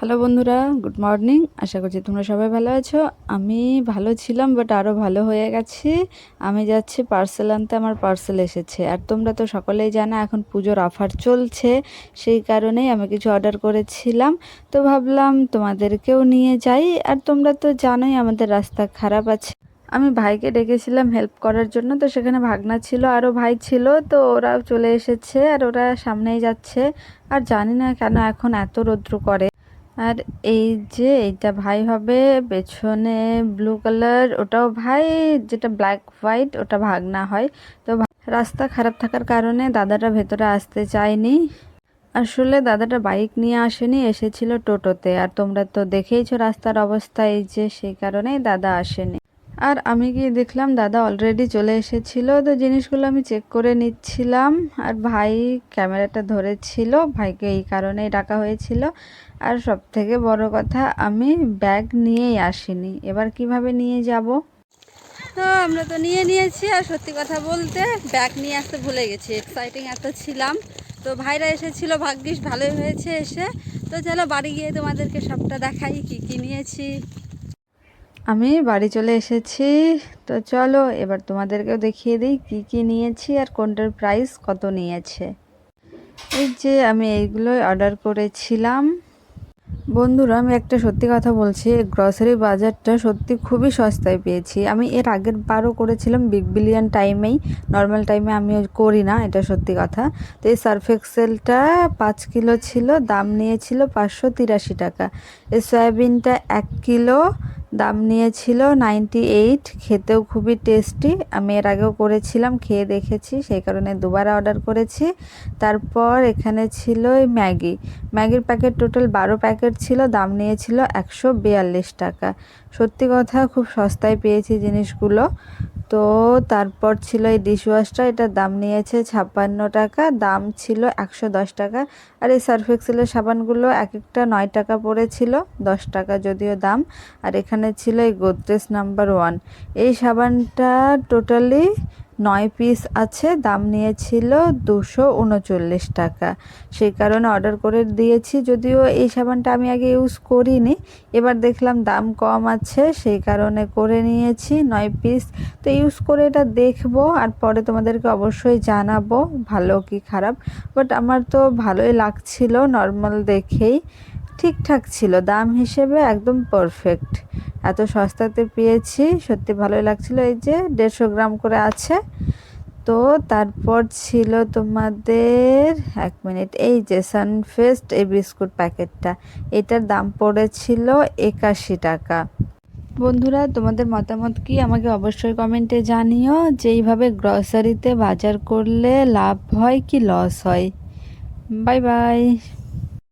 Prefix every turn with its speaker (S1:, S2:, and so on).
S1: Hello বন্ধুরা good morning আশা করছি তোমরা সবাই ভালো আছো। আমি ভালো ছিলাম বাট আরও ভালো হয়ে গেছি। আমি যাচ্ছি পার্সেল আনতে, আমার পার্সেল এসেছে। আর তোমরা তো সকলেই জানো, এখন পুজোর অফার চলছে। সেই কারণেই আমি কিছু অর্ডার করেছিলাম। তো ভাবলাম তোমাদেরকেও নিয়ে যাই। আর তোমরা তো জানোই, আমাদের রাস্তা খারাপ আছে। আমি ভাইকে ডেকেছিলাম হেল্প করার জন্য। তো সেখানে ভাগনা ছিল আরও ভাই ছিল। তো ওরাও চলে এসেছে, আর ওরা সামনেই যাচ্ছে। আর জানি না কেন এখন এত রৌদ্র করে। আর এই যে এইটা ভাই হবে, পেছনে ব্লু কালার ওটাও ভাই যেটা ব্ল্যাক হোয়াইট ওটা ভাগনা হয়। তো রাস্তা খারাপ থাকার কারণে দাদাটা ভেতরে আসতে চায়নি। আসলে দাদাটা বাইক নিয়ে আসেনি, এসেছিল টোটোতে। আর তোমরা তো দেখেইছো রাস্তার অবস্থা, এই যে সেই কারণেই দাদা আসেনি। আর আমি গিয়ে দেখলাম দাদা অলরেডি চলে এসেছিল, তো জিনিসগুলো আমি চেক করে নিচ্ছিলাম। আর ভাই ক্যামেরাটা ধরেছিল, ভাইকে এই কারণেই ডাকা হয়েছিল। আর সব থেকে বড় কথা, আমি ব্যাগ নিয়েই আসিনি। এবার কীভাবে নিয়ে যাব? তো আমরা তো নিয়ে নিয়েছি, আর সত্যি কথা বলতে, ব্যাগ নিয়ে আসতে ভুলে গেছি। এক্সাইটিং এত ছিলাম। তো ভাইরা এসেছিল, ভাগ্যিস ভালোই হয়েছে এসে। তো চলো বাড়ি গিয়ে তোমাদেরকে সবটা দেখাই, কি কি নিয়েছি। আমি বাড়ি চলে এসেছি। তো চলো, এবার তোমাদেরকেও দেখিয়ে দিই কি কি নিয়েছি আর কোনটার প্রাইস কত নিয়েছে। এই যে আমি এইগুলোই অর্ডার করেছিলাম। বন্ধুরা, আমি একটা সত্যি কথা বলছি গ্রসারি বাজারটা সত্যি খুবই সস্তায় পেয়েছি। আমি এর আগের বারও করেছিলাম বিগ বিলিয়ন টাইমেই নর্মাল টাইমে আমি করি না, এটা সত্যি কথা। তো এই সার্ফ এক্সেলটা পাঁচ কিলো ছিল, দাম নিয়েছিল পাঁচশো তিরাশি টাকা। এই সয়াবিনটা এক কিলো দাম নিয়েছিল নাইনটি এইট খেতেও খুবই টেস্টি আমি এর আগেও করেছিলাম, খেয়ে দেখেছি, সেই কারণে দুবার অর্ডার করেছি। তারপর এখানে ছিল ম্যাগি। ম্যাগির প্যাকেট টোটাল বারো প্যাকেট ছিল, দাম নিয়েছিল একশো বিয়াল্লিশ টাকা। সত্যি কথা, খুব সস্তায় পেয়েছি জিনিসগুলো। তো তারপর ছিল এই ডিশওয়াশটা এটার দাম নিয়েছে ছাপ্পান্ন টাকা, দাম ছিল একশো দশ টাকা। আর এই সার্ফ এক্সেলের সাবানগুলো এক একটা নয় টাকা পড়েছিল, দশ টাকা যদিও দাম। আর এখানে ছিল এই গোদরেজ নাম্বার ওয়ান এই সাবানটা টোটালি নয় পিস আছে, দাম নিয়েছিল দুশো উনচল্লিশ টাকা। সেই কারণে অর্ডার করে দিয়েছি, যদিও এই সাবানটা আমি আগে ইউজ করিনি। এবার দেখলাম দাম কম আছে, সেই কারণে করে নিয়েছি নয় পিস তো ইউজ করে এটা দেখব, আর পরে তোমাদেরকে অবশ্যই জানাব, ভালো কি খারাপ। বাট আমার তো ভালোই লাগছিল নর্মাল দেখেই। ঠিকঠাক ছিল, দাম হিসেবে একদম পারফেক্ট এত সস্তাতে পেয়েছি, সত্যি ভালোই লাগছিল। এই যে দেড়শো গ্রাম করে আছে। তো তারপর ছিল তোমাদের এক মিনিট, এই যে সানফেস্ট এই বিস্কুট প্যাকেটটা। এটার দাম পড়েছিল একাশি টাকা। বন্ধুরা, তোমাদের মতামত কি? আমাকে অবশ্যই কমেন্টে জানিও যে এইভাবে গ্রসারিতে বাজার করলে লাভ হয় কি লস হয়। Bye bye.